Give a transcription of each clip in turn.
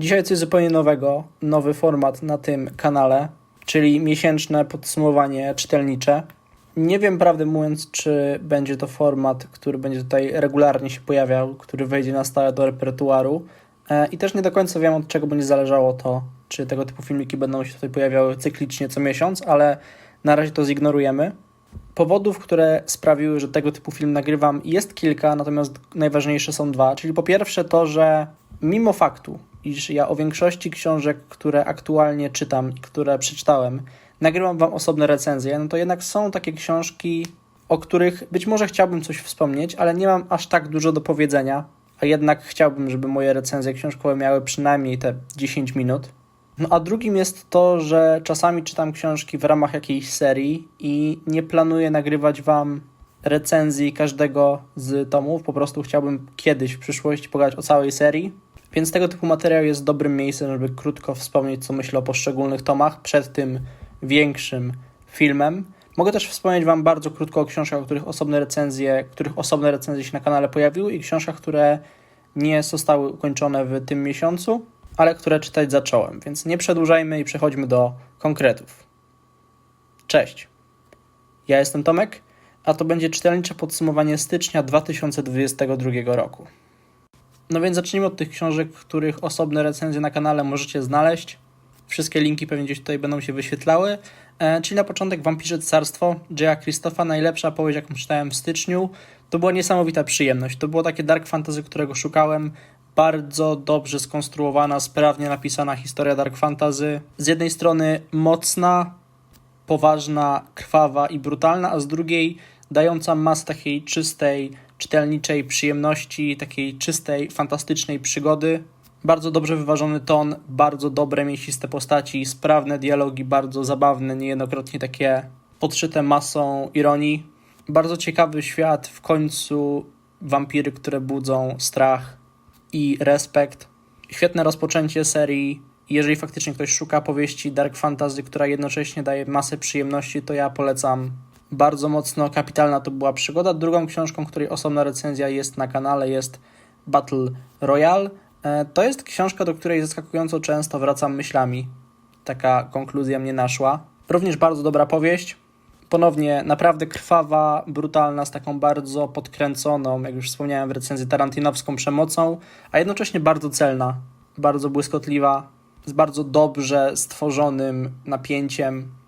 Dzisiaj coś zupełnie nowego, nowy format na tym kanale, czyli miesięczne podsumowanie czytelnicze. Nie wiem, prawdę mówiąc, czy będzie to format, który będzie tutaj regularnie się pojawiał, który wejdzie na stałe do repertuaru. E, I też nie do końca wiem, od czego będzie zależało to, czy tego typu filmiki będą się tutaj pojawiały cyklicznie co miesiąc, ale na razie to zignorujemy. Powodów, które sprawiły, że tego typu film nagrywam, jest kilka, natomiast najważniejsze są dwa. Czyli po pierwsze to, że mimo faktu, iż ja o większości książek, które aktualnie czytam które przeczytałem, nagrywam Wam osobne recenzje, no to jednak są takie książki, o których być może chciałbym coś wspomnieć, ale nie mam aż tak dużo do powiedzenia, a jednak chciałbym, żeby moje recenzje książkowe miały przynajmniej te 10 minut. No a drugim jest to, że czasami czytam książki w ramach jakiejś serii i nie planuję nagrywać Wam recenzji każdego z tomów. Po prostu chciałbym kiedyś w przyszłości pogadać o całej serii. Więc tego typu materiał jest dobrym miejscem, żeby krótko wspomnieć, co myślę o poszczególnych tomach przed tym większym filmem. Mogę też wspomnieć Wam bardzo krótko o książkach, których osobne recenzje, których osobne recenzje się na kanale pojawiły i książkach, które nie zostały ukończone w tym miesiącu, ale które czytać zacząłem. Więc nie przedłużajmy i przechodźmy do konkretów. Cześć. Ja jestem Tomek, a to będzie czytelnicze podsumowanie stycznia 2022 roku. No więc zacznijmy od tych książek, których osobne recenzje na kanale możecie znaleźć. Wszystkie linki pewnie gdzieś tutaj będą się wyświetlały. E, czyli na początek Wampirze Carstwo, Jaya Christopha, najlepsza powieść, jaką czytałem w styczniu. To była niesamowita przyjemność. To było takie dark fantasy, którego szukałem. Bardzo dobrze skonstruowana, sprawnie napisana historia dark fantasy. Z jednej strony mocna, poważna, krwawa i brutalna, a z drugiej dająca masę takiej czystej, czytelniczej przyjemności, takiej czystej, fantastycznej przygody. Bardzo dobrze wyważony ton, bardzo dobre, mięsiste postaci, sprawne dialogi, bardzo zabawne, niejednokrotnie takie podszyte masą ironii. Bardzo ciekawy świat, w końcu wampiry, które budzą strach i respekt. Świetne rozpoczęcie serii. Jeżeli faktycznie ktoś szuka powieści dark fantasy, która jednocześnie daje masę przyjemności, to ja polecam bardzo mocno. Kapitalna to była przygoda. Drugą książką, której osobna recenzja jest na kanale, jest Battle Royale. E, To jest książka, do której zaskakująco często wracam myślami. Taka konkluzja mnie naszła. Również bardzo dobra powieść. Ponownie naprawdę krwawa, brutalna, z taką bardzo podkręconą, jak już wspomniałem w recenzji, tarantinowską przemocą, a jednocześnie bardzo celna, bardzo błyskotliwa, z bardzo dobrze stworzonym napięciem.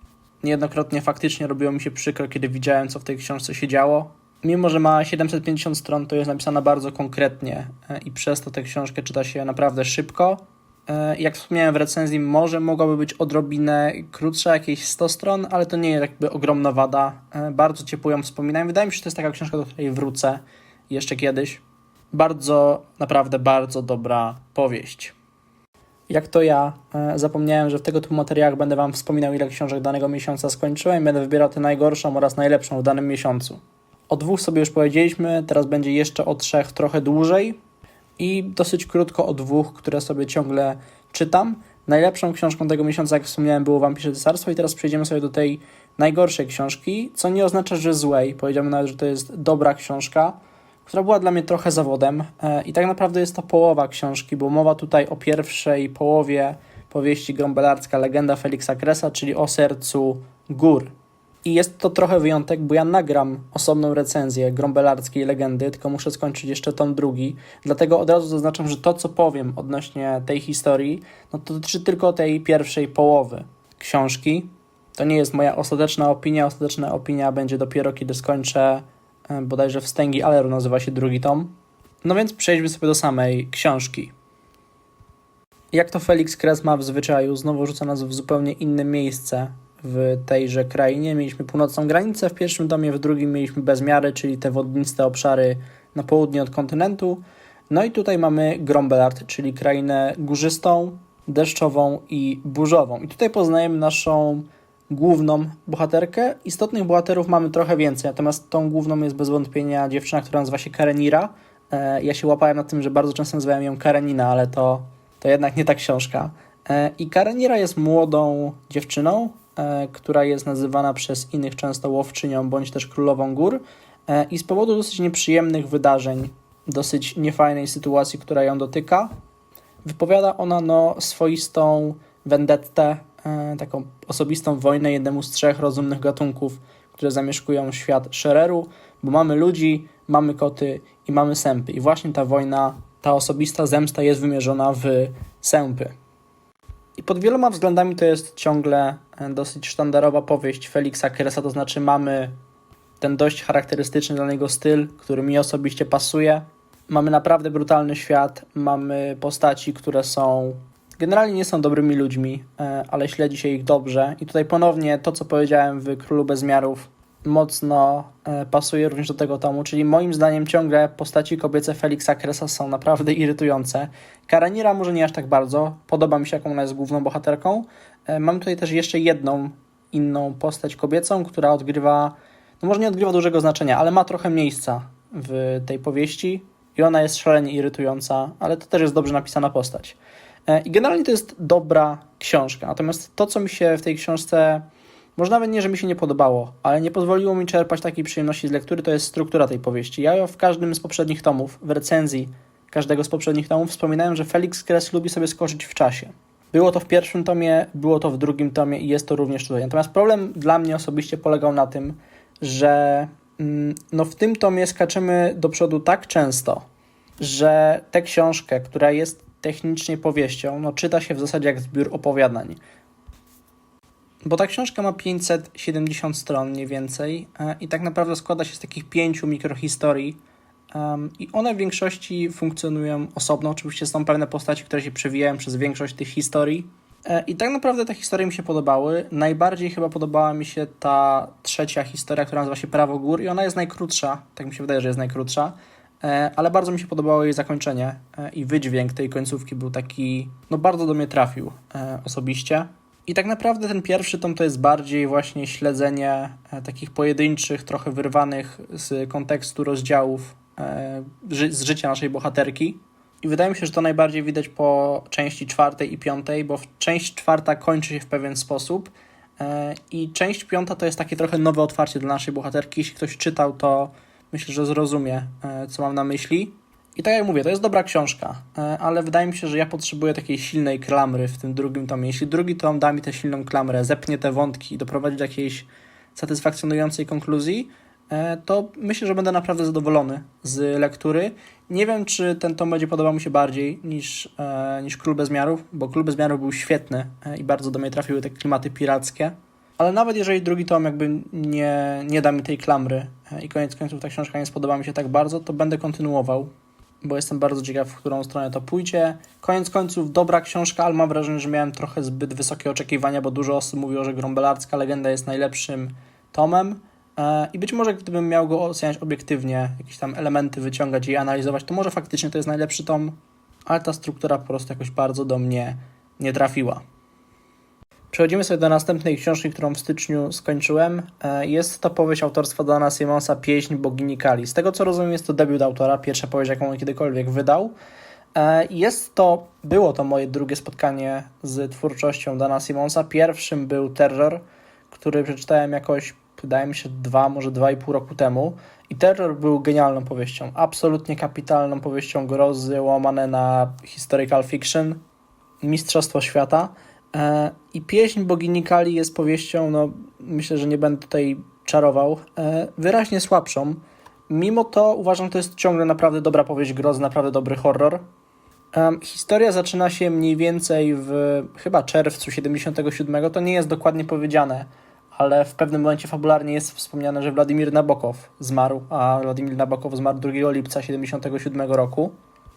Niejednokrotnie faktycznie robiło mi się przykro, kiedy widziałem, co w tej książce się działo. Mimo, że ma 750 stron, to jest napisana bardzo konkretnie e, i przez to tę książkę czyta się naprawdę szybko. E, Jak wspomniałem w recenzji, może mogłaby być odrobinę krótsza, jakieś 100 stron, ale to nie jest jakby ogromna wada. E, Bardzo ciepło ją wspominałem. Wydaje mi się, że to jest taka książka, do której wrócę jeszcze kiedyś. Bardzo, naprawdę bardzo dobra powieść. Jak to ja, e, zapomniałem, że w tego typu materiałach będę Wam wspominał, ile książek danego miesiąca skończyłem i będę wybierał tę najgorszą oraz najlepszą w danym miesiącu. O dwóch sobie już powiedzieliśmy, teraz będzie jeszcze o trzech trochę dłużej i dosyć krótko o dwóch, które sobie ciągle czytam. Najlepszą książką tego miesiąca, jak wspomniałem, było Wampirze Cesarstwo i teraz przejdziemy sobie do tej najgorszej książki, co nie oznacza, że złej. Powiedziałbym nawet, że to jest dobra książka, która była dla mnie trochę zawodem e, i tak naprawdę jest to połowa książki, bo mowa tutaj o pierwszej połowie powieści grombelarska Legenda Feliksa Kresa, czyli o sercu gór. I jest to trochę wyjątek, bo ja nagram osobną recenzję grombelarskiej legendy, tylko muszę skończyć jeszcze tom drugi. Dlatego od razu zaznaczam, że to, co powiem odnośnie tej historii, no to dotyczy tylko tej pierwszej połowy książki. To nie jest moja ostateczna opinia. Ostateczna opinia będzie dopiero, kiedy skończę bodajże Wstęgi Aleru nazywa się drugi tom. No więc przejdźmy sobie do samej książki. Jak to Felix Kres ma w zwyczaju, znowu rzuca nas w zupełnie inne miejsce w tejże krainie. Mieliśmy północną granicę w pierwszym domie, w drugim mieliśmy bezmiary, czyli te wodniste obszary na południe od kontynentu. No i tutaj mamy Grombelard, czyli krainę górzystą, deszczową i burzową. I tutaj poznajemy naszą główną bohaterkę. Istotnych bohaterów mamy trochę więcej, natomiast tą główną jest bez wątpienia dziewczyna, która nazywa się Karenira. E, Ja się łapałem na tym, że bardzo często nazywają ją Karenina, ale to, to jednak nie ta książka. E, I Karenira jest młodą dziewczyną, e, która jest nazywana przez innych często łowczynią bądź też królową gór. I z powodu dosyć nieprzyjemnych wydarzeń, dosyć niefajnej sytuacji, która ją dotyka, Wypowiada ona no, swoistą vendettę, taką osobistą wojnę jednemu z trzech rozumnych gatunków, które zamieszkują świat Schereru, bo mamy ludzi, mamy koty i mamy sępy. I właśnie ta wojna, ta osobista zemsta jest wymierzona w sępy. I pod wieloma względami to jest ciągle e, dosyć sztandarowa powieść Feliksa Kresa, to znaczy mamy ten dość charakterystyczny dla niego styl, który mi osobiście pasuje. Mamy naprawdę brutalny świat, mamy postaci, które są generalnie nie są dobrymi ludźmi, e, ale śledzi się ich dobrze. I tutaj ponownie to, co powiedziałem w Królu Bezmiarów, mocno e, pasuje również do tego tomu, czyli moim zdaniem ciągle postaci kobiece Feliksa Kresa są naprawdę irytujące. Karanira może nie aż tak bardzo, podoba mi się, jaką ona jest główną bohaterką. E, Mam tutaj też jeszcze jedną inną postać kobiecą, która odgrywa, no może nie odgrywa dużego znaczenia, ale ma trochę miejsca w tej powieści i ona jest szalenie irytująca, ale to też jest dobrze napisana postać. E, I generalnie to jest dobra książka, natomiast to, co mi się w tej książce może nawet nie, że mi się nie podobało, ale nie pozwoliło mi czerpać takiej przyjemności z lektury, to jest struktura tej powieści. Ja w każdym z poprzednich tomów, w recenzji każdego z poprzednich tomów wspominałem, że Felix Kress lubi sobie skoczyć w czasie. Było to w pierwszym tomie, było to w drugim tomie i jest to również tutaj. Natomiast problem dla mnie osobiście polegał na tym, że mm, no w tym tomie skaczemy do przodu tak często, że tę książkę, która jest technicznie powieścią, no czyta się w zasadzie jak zbiór opowiadań. Bo ta książka ma 570 stron mniej więcej e, i tak naprawdę składa się z takich pięciu mikrohistorii em, i one w większości funkcjonują osobno. Oczywiście są pewne postaci, które się przewijają przez większość tych historii. E, I tak naprawdę te historie mi się podobały. Najbardziej chyba podobała mi się ta trzecia historia, która nazywa się Prawo Gór i ona jest najkrótsza. Tak mi się wydaje, że jest najkrótsza. E, Ale bardzo mi się podobało jej zakończenie e, i wydźwięk tej końcówki był taki, no bardzo do mnie trafił e, osobiście. I tak naprawdę ten pierwszy tom to jest bardziej właśnie śledzenie takich pojedynczych, trochę wyrwanych z kontekstu rozdziałów z życia naszej bohaterki. I wydaje mi się, że to najbardziej widać po części czwartej i piątej, bo część czwarta kończy się w pewien sposób i część piąta to jest takie trochę nowe otwarcie dla naszej bohaterki. Jeśli ktoś czytał, to myślę, że zrozumie, e, co mam na myśli. I tak jak mówię, to jest dobra książka, e, ale wydaje mi się, że ja potrzebuję takiej silnej klamry w tym drugim tomie. Jeśli drugi tom da mi tę silną klamrę, zepnie te wątki i doprowadzi do jakiejś satysfakcjonującej konkluzji, e, to myślę, że będę naprawdę zadowolony z lektury. Nie wiem, czy ten tom będzie podobał mi się bardziej niż, niż Król Bezmiarów, bo Król Bezmiarów był świetny i bardzo do mnie trafiły te klimaty pirackie. Ale nawet jeżeli drugi tom jakby nie, nie da mi tej klamry i koniec końców ta książka nie spodoba mi się tak bardzo, to będę kontynuował, bo jestem bardzo ciekaw, w którą stronę to pójdzie. Koniec końców dobra książka, ale mam wrażenie, że miałem trochę zbyt wysokie oczekiwania, bo dużo osób mówiło, że Grombelarska Legenda jest najlepszym tomem. E, I być może gdybym miał go oceniać obiektywnie, jakieś tam elementy wyciągać i analizować, to może faktycznie to jest najlepszy tom, ale ta struktura po prostu jakoś bardzo do mnie nie trafiła. Przechodzimy sobie do następnej książki, którą w styczniu skończyłem. E, Jest to powieść autorstwa Dana Simonsa Pieśń Bogini Kali. Z tego co rozumiem jest to debiut autora, pierwsza powieść jaką on kiedykolwiek wydał. E, Jest to, było to moje drugie spotkanie z twórczością Dana Simonsa. Pierwszym był Terror, który przeczytałem jakoś, wydaje mi się, dwa, może dwa i pół roku temu. I Terror był genialną powieścią, absolutnie kapitalną powieścią grozy, łamane na historical fiction, mistrzostwo świata. E, I pieśń bogini Kali jest powieścią, no myślę, że nie będę tutaj czarował, e, wyraźnie słabszą. Mimo to uważam, to jest ciągle naprawdę dobra powieść grozy, naprawdę dobry horror. Em, historia zaczyna się mniej więcej w chyba czerwcu 77. To nie jest dokładnie powiedziane, ale w pewnym momencie fabularnie jest wspomniane, że Władimir Nabokow zmarł, a Władimir Nabokow zmarł 2 lipca 77 roku.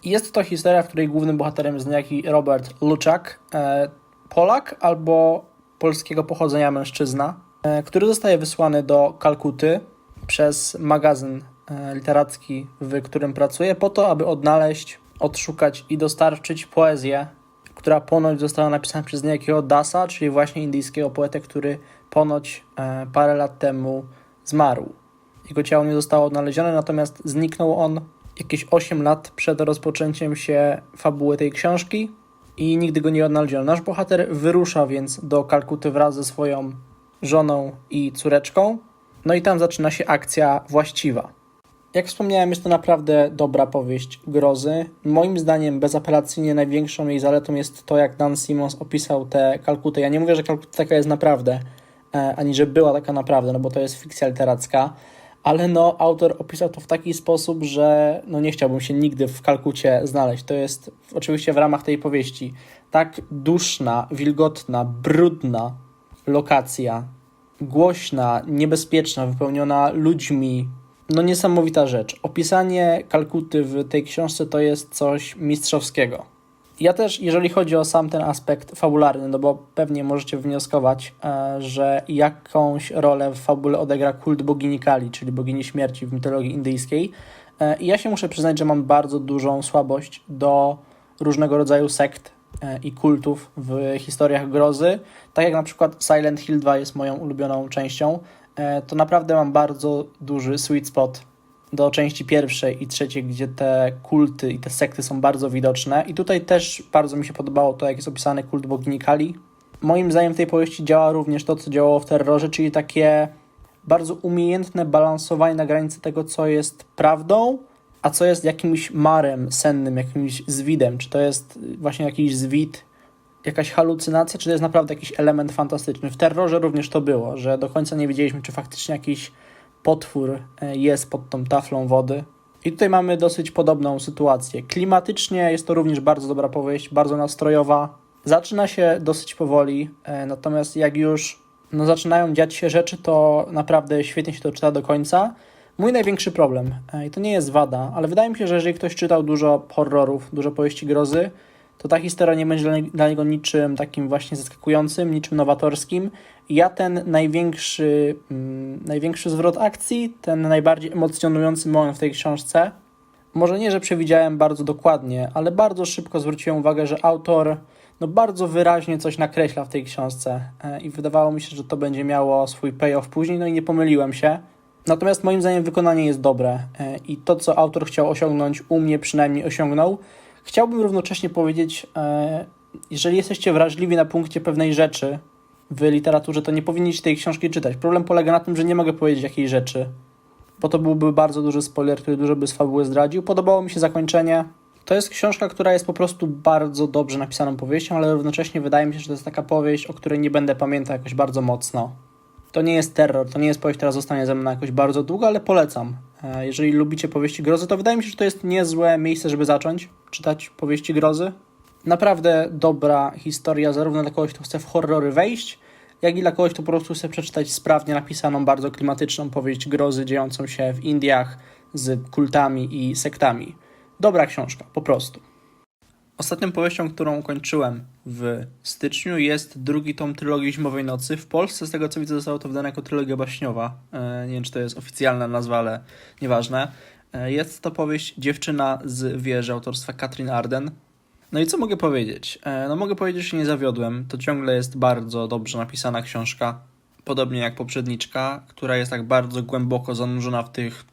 Jest to historia, w której głównym bohaterem jest niejaki Robert Luczak, e, Polak albo polskiego pochodzenia mężczyzna, e, który zostaje wysłany do Kalkuty przez magazyn e, literacki, w którym pracuje, po to, aby odnaleźć, odszukać i dostarczyć poezję, która ponoć została napisana przez niejakiego Dasa, czyli właśnie indyjskiego poetę, który ponoć e, parę lat temu zmarł. Jego ciało nie zostało odnalezione, natomiast zniknął on jakieś 8 lat przed rozpoczęciem się fabuły tej książki i nigdy go nie odnaleziono. Nasz bohater wyrusza więc do Kalkuty wraz ze swoją żoną i córeczką. No i tam zaczyna się akcja właściwa. Jak wspomniałem, jest to naprawdę dobra powieść grozy. Moim zdaniem bezapelacyjnie największą jej zaletą jest to, jak Dan Simmons opisał tę Kalkutę. Ja nie mówię, że Kalkuta taka jest naprawdę, e, ani że była taka naprawdę, no bo to jest fikcja literacka, ale no autor opisał to w taki sposób, że no nie chciałbym się nigdy w Kalkucie znaleźć. To jest oczywiście w ramach tej powieści tak duszna, wilgotna, brudna lokacja, głośna, niebezpieczna, wypełniona ludźmi. No niesamowita rzecz. Opisanie Kalkuty w tej książce to jest coś mistrzowskiego. Ja też, jeżeli chodzi o sam ten aspekt fabularny, no bo pewnie możecie wnioskować, e, że jakąś rolę w fabule odegra kult bogini Kali, czyli bogini śmierci w mitologii indyjskiej. E, I ja się muszę przyznać, że mam bardzo dużą słabość do różnego rodzaju sekt e, i kultów w historiach grozy. Tak jak na przykład Silent Hill 2 jest moją ulubioną częścią, to naprawdę mam bardzo duży sweet spot do części pierwszej i trzeciej, gdzie te kulty i te sekty są bardzo widoczne. I tutaj też bardzo mi się podobało to, jak jest opisany kult bogini Kali. Moim zdaniem w tej powieści działa również to, co działało w terrorze, czyli takie bardzo umiejętne balansowanie na granicy tego, co jest prawdą, a co jest jakimś marem sennym, jakimś zwidem. Czy to jest właśnie jakiś zwid, jakaś halucynacja, czy to jest naprawdę jakiś element fantastyczny. W terrorze również to było, że do końca nie wiedzieliśmy, czy faktycznie jakiś potwór e, jest pod tą taflą wody. I tutaj mamy dosyć podobną sytuację. Klimatycznie jest to również bardzo dobra powieść, bardzo nastrojowa. Zaczyna się dosyć powoli, e, natomiast jak już no, zaczynają dziać się rzeczy, to naprawdę świetnie się to czyta do końca. Mój największy problem, e, i to nie jest wada, ale wydaje mi się, że jeżeli ktoś czytał dużo horrorów, dużo powieści grozy, to ta historia nie będzie dla nie- dla niego niczym takim właśnie zaskakującym, niczym nowatorskim. Ja ten największy, mm, największy zwrot akcji, ten najbardziej emocjonujący moment w tej książce, może nie, że przewidziałem bardzo dokładnie, ale bardzo szybko zwróciłem uwagę, że autor no bardzo wyraźnie coś nakreśla w tej książce e, i wydawało mi się, że to będzie miało swój payoff później, no i nie pomyliłem się. Natomiast moim zdaniem wykonanie jest dobre e, i to, co autor chciał osiągnąć, u mnie przynajmniej osiągnął. Chciałbym równocześnie powiedzieć, e, jeżeli jesteście wrażliwi na punkcie pewnej rzeczy w literaturze, to nie powinniście tej książki czytać. Problem polega na tym, że nie mogę powiedzieć jakiej rzeczy, bo to byłby bardzo duży spoiler, który dużo by z fabuły zdradził. Podobało mi się zakończenie. To jest książka, która jest po prostu bardzo dobrze napisaną powieścią, ale równocześnie wydaje mi się, że to jest taka powieść, o której nie będę pamiętał jakoś bardzo mocno. To nie jest terror, to nie jest powieść, która zostanie ze mną jakoś bardzo długo, ale polecam. E, Jeżeli lubicie powieści grozy, to wydaje mi się, że to jest niezłe miejsce, żeby zacząć czytać powieści grozy. Naprawdę dobra historia, zarówno dla kogoś, kto chce w horrory wejść, jak i dla kogoś, kto po prostu chce przeczytać sprawnie napisaną, bardzo klimatyczną powieść grozy dziejącą się w Indiach z kultami i sektami. Dobra książka, po prostu. Ostatnią powieścią, którą ukończyłem w styczniu jest drugi tom trylogii Zimowej Nocy. W Polsce, z tego co widzę, zostało to wydane jako trylogia baśniowa. E, Nie wiem, czy to jest oficjalna nazwa, ale nieważne. E, Jest to powieść Dziewczyna z wieży autorstwa Katrin Arden. No i co mogę powiedzieć? E, No mogę powiedzieć, że nie zawiodłem. To ciągle jest bardzo dobrze napisana książka. Podobnie jak poprzedniczka, która jest tak bardzo głęboko zanurzona w tych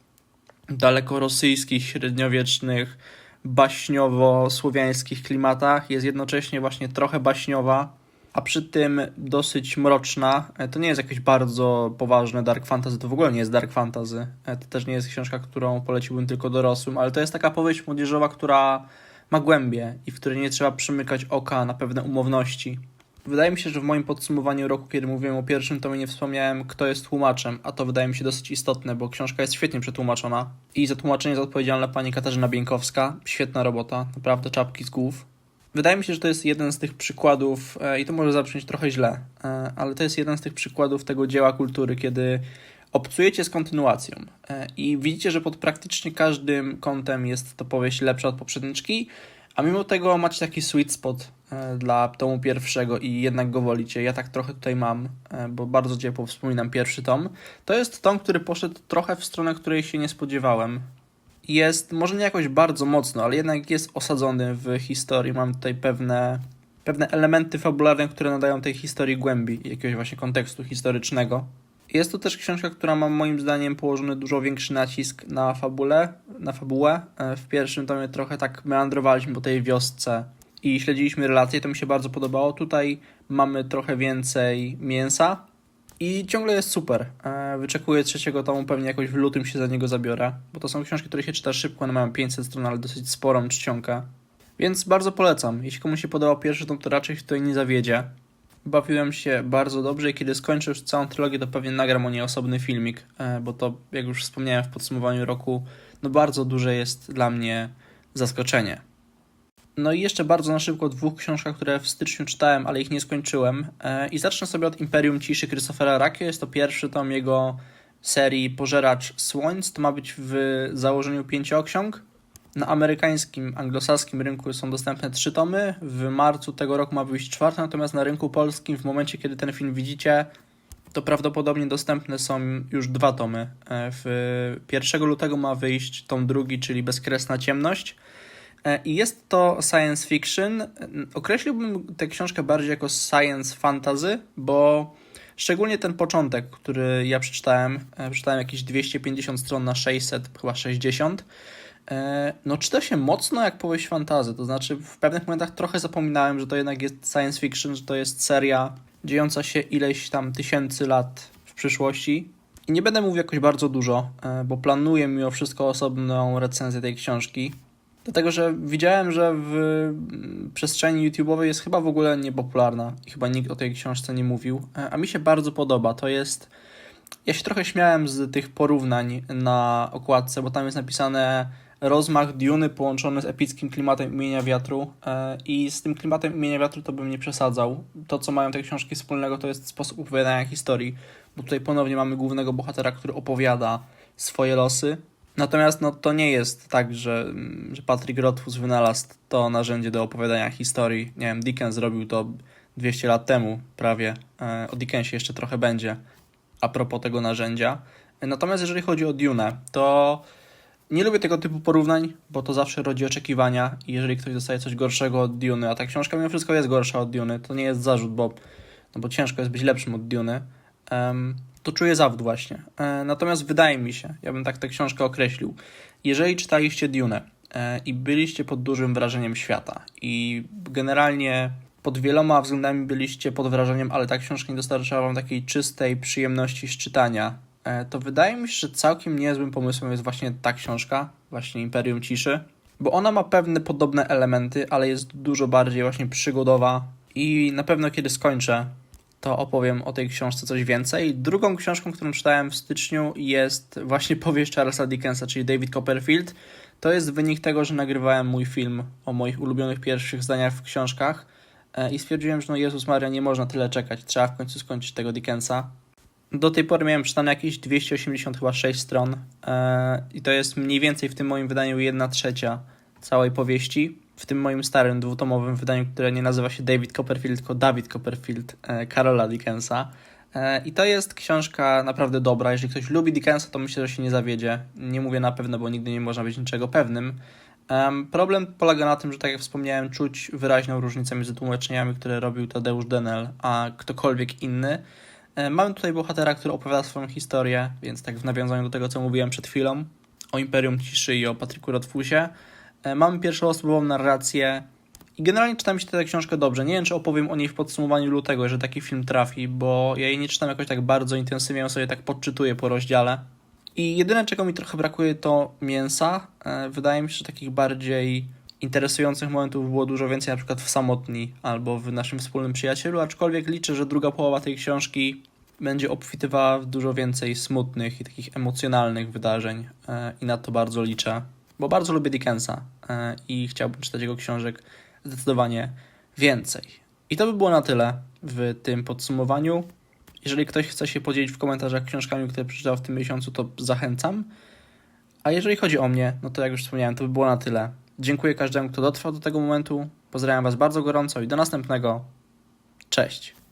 daleko rosyjskich, średniowiecznych, baśniowo-słowiańskich klimatach. Jest jednocześnie właśnie trochę baśniowa, a przy tym dosyć mroczna. E, To nie jest jakieś bardzo poważne dark fantasy, to w ogóle nie jest dark fantasy. E, To też nie jest książka, którą poleciłbym tylko dorosłym, ale to jest taka powieść młodzieżowa, która ma głębie i w której nie trzeba przymykać oka na pewne umowności. Wydaje mi się, że w moim podsumowaniu roku, kiedy mówiłem o pierwszym tomie, nie wspomniałem, kto jest tłumaczem, a to wydaje mi się dosyć istotne, bo książka jest świetnie przetłumaczona i za tłumaczenie jest odpowiedzialna pani Katarzyna Bieńkowska. Świetna robota, naprawdę czapki z głów. Wydaje mi się, że to jest jeden z tych przykładów, e, i to może zabrzmieć trochę źle, e, ale to jest jeden z tych przykładów tego dzieła kultury, kiedy obcujecie z kontynuacją e, i widzicie, że pod praktycznie każdym kątem jest to powieść lepsza od poprzedniczki, a mimo tego macie taki sweet spot dla tomu pierwszego i jednak go wolicie. Ja tak trochę tutaj mam, e, bo bardzo ciepło wspominam pierwszy tom. To jest tom, który poszedł trochę w stronę, której się nie spodziewałem. Jest może nie jakoś bardzo mocno, ale jednak jest osadzony w historii. Mam tutaj pewne, pewne elementy fabularne, które nadają tej historii głębi, jakiegoś właśnie kontekstu historycznego. Jest to też książka, która ma moim zdaniem położony dużo większy nacisk na fabulę, na fabułę. E, W pierwszym tomie trochę tak meandrowaliśmy po tej wiosce i śledziliśmy relacje, to mi się bardzo podobało. Tutaj mamy trochę więcej mięsa I ciągle jest super. E, Wyczekuję trzeciego tomu, pewnie jakoś w lutym się za niego zabiorę, bo to są książki, które się czyta szybko, one mają 500 stron, ale dosyć sporą czcionkę. Więc bardzo polecam. Jeśli komuś się podobał pierwszy tom, to raczej się tutaj nie zawiedzie. Bawiłem się bardzo dobrze i kiedy skończę już całą trylogię, to pewnie nagram o niej osobny filmik, e, bo to, jak już wspomniałem w podsumowaniu roku, no bardzo duże jest dla mnie zaskoczenie. No i jeszcze bardzo na szybko o dwóch książkach, które w styczniu czytałem, ale ich nie skończyłem. E, I zacznę sobie od Imperium Ciszy Christophera Rakio. Jest to pierwszy tom jego serii Pożeracz Słońc. To ma być w założeniu pięcioksiąg. Na amerykańskim, anglosaskim rynku są dostępne trzy tomy. W marcu tego roku ma wyjść czwarty, natomiast na rynku polskim, w momencie kiedy ten film widzicie, to prawdopodobnie dostępne są już dwa tomy. E, W 1 lutego ma wyjść tom drugi, czyli Bezkresna Ciemność. E, I jest to science fiction. Określiłbym tę książkę bardziej jako science fantasy, bo szczególnie ten początek, który ja przeczytałem, e, przeczytałem jakieś 250 stron na 600, chyba 60. e, No, czyta się mocno jak powieść fantazy. To znaczy, w pewnych momentach trochę zapominałem, że to jednak jest science fiction, że to jest seria dziejąca się ileś tam tysięcy lat w przyszłości. I nie będę mówił jakoś bardzo dużo, bo planuję mimo wszystko osobną recenzję tej książki. Dlatego, że widziałem, że w mm, przestrzeni YouTube'owej jest chyba w ogóle niepopularna i chyba nikt o tej książce nie mówił, e, a mi się bardzo podoba. To jest. Ja się trochę śmiałem z tych porównań na okładce, bo tam jest napisane rozmach Duny połączony z epickim klimatem imienia wiatru e, i z tym klimatem imienia wiatru to bym nie przesadzał. To, co mają te książki wspólnego, to jest sposób opowiadania historii, bo tutaj ponownie mamy głównego bohatera, który opowiada swoje losy, Natomiast no, to nie jest tak, że, że Patrick Rothfuss wynalazł to narzędzie do opowiadania historii. Nie wiem, Dickens zrobił to 200 lat temu prawie. E, O Dickensie jeszcze trochę będzie a propos tego narzędzia. Natomiast jeżeli chodzi o Dune, to nie lubię tego typu porównań, bo to zawsze rodzi oczekiwania i jeżeli ktoś dostaje coś gorszego od Dune, a ta książka mimo wszystko jest gorsza od Dune, to nie jest zarzut, bo, no bo ciężko jest być lepszym od Dune, em, to czuję zawód właśnie. E, Natomiast wydaje mi się, ja bym tak tę książkę określił, jeżeli czytaliście Dune e, i byliście pod dużym wrażeniem świata i generalnie pod wieloma względami byliście pod wrażeniem, ale ta książka nie dostarczała wam takiej czystej przyjemności z czytania, e, to wydaje mi się, że całkiem niezłym pomysłem jest właśnie ta książka, właśnie Imperium Ciszy, bo ona ma pewne podobne elementy, ale jest dużo bardziej właśnie przygodowa i na pewno kiedy skończę, to opowiem o tej książce coś więcej. Drugą książką, którą czytałem w styczniu jest właśnie powieść Charlesa Dickensa, czyli David Copperfield. To jest wynik tego, że nagrywałem mój film o moich ulubionych pierwszych zdaniach w książkach e, i stwierdziłem, że no Jezus Maria, nie można tyle czekać, trzeba w końcu skończyć tego Dickensa. Do tej pory miałem czytane jakieś 280 chyba 6 stron e, i to jest mniej więcej w tym moim wydaniu 1 trzecia całej powieści. W tym moim starym dwutomowym wydaniu, które nie nazywa się David Copperfield, tylko David Copperfield e, Karola Dickensa. E, I to jest książka naprawdę dobra. Jeżeli ktoś lubi Dickensa, to myślę, że się nie zawiedzie. Nie mówię na pewno, bo nigdy nie można być niczego pewnym. Em, Problem polega na tym, że tak jak wspomniałem, czuć wyraźną różnicę między tłumaczeniami, które robił Tadeusz Denel, a ktokolwiek inny. E, Mamy tutaj bohatera, który opowiada swoją historię, więc tak w nawiązaniu do tego, co mówiłem przed chwilą, o Imperium Ciszy i o Patryku Rothfusie. E, Mamy pierwszoosobową narrację i generalnie czytam się tę książkę dobrze. Nie wiem, czy opowiem o niej w podsumowaniu lutego, że taki film trafi, bo ja jej nie czytam jakoś tak bardzo intensywnie, ją sobie tak podczytuję po rozdziale. I jedyne, czego mi trochę brakuje, to mięsa. E, Wydaje mi się, że takich bardziej interesujących momentów było dużo więcej, na przykład w Samotni albo w Naszym Wspólnym Przyjacielu, aczkolwiek liczę, że druga połowa tej książki będzie obfitywała w dużo więcej smutnych i takich emocjonalnych wydarzeń e, i na to bardzo liczę, bo bardzo lubię Dickensa e, i chciałbym czytać jego książek zdecydowanie więcej. I to by było na tyle w tym podsumowaniu. Jeżeli ktoś chce się podzielić w komentarzach książkami, które przeczytał w tym miesiącu, to zachęcam. A jeżeli chodzi o mnie, no to jak już wspomniałem, to by było na tyle. Dziękuję każdemu, kto dotrwał do tego momentu. Pozdrawiam Was bardzo gorąco i do następnego. Cześć.